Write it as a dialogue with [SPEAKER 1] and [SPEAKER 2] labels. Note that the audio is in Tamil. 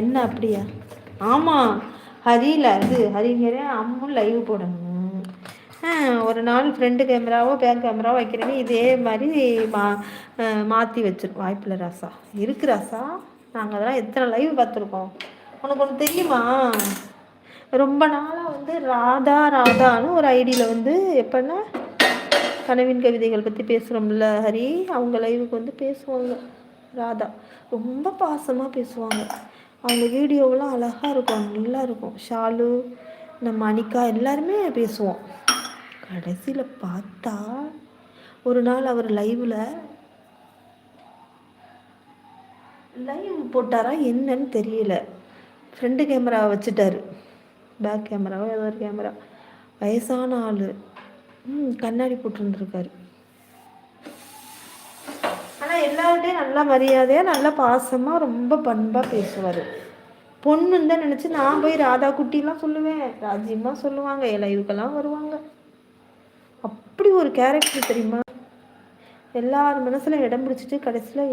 [SPEAKER 1] என்ன அப்படியா? ஆமாம் ஹரியில் அது ஹரிங்கிற அம்மும் லைவ் போடணும். ஒரு நாள் ஃப்ரண்ட் கேமராவோ பேக் கேமராவோ வைக்கிறேன்னு இதே மாதிரி மா மாற்றி வச்சிருக்கோம். வாய்ப்பில்லை ராசா. இருக்கு ராசா. நாங்கள் அதெல்லாம் எத்தனை லைவ் பார்த்துருக்கோம்? உனக்கு ஒன்று தெரியுமா? ரொம்ப நாளாக வந்து ராதா ராதான்னு ஒரு ஐடியில் வந்து எப்படின்னா கனவின் கவிதைகள் பற்றி பேசுகிறோம்ல ஹரி அவங்க லைவுக்கு வந்து பேசுவாங்க. ராதா. ரொம்ப பாசமாக பேசுவாங்க. அவங்க வீடியோவெலாம் அழகாக இருக்கும் நல்லா இருக்கும். ஷாலு நம்ம அனிகா எல்லாருமே பேசுவோம். கடைசியில் பார்த்தா ஒரு நாள் அவர் லைவில் லைவ் போட்டாரா என்னன்னு தெரியல. ஃப்ரண்ட் கேமரா வச்சுட்டாரு. பேக் கேமராவோ ஏதோ ஒரு கேமரா வயசான ஆள். ம் கண்ணாடி போட்டுருந்துருக்காரு. எல்லார்கிட்டையும் நல்லா மரியாதையாக நல்லா பாசமாக ரொம்ப பண்பாக பேசுவார். பொண்ணுன்னு தான் நினச்சி நான் போய் ராதா குட்டிலாம் சொல்லுவேன். ராஜ்யமா சொல்லுவாங்க என் வருவாங்க. அப்படி ஒரு கேரக்டர் தெரியுமா? எல்லார் மனசில் இடம் பிடிச்சிட்டு கடைசியில்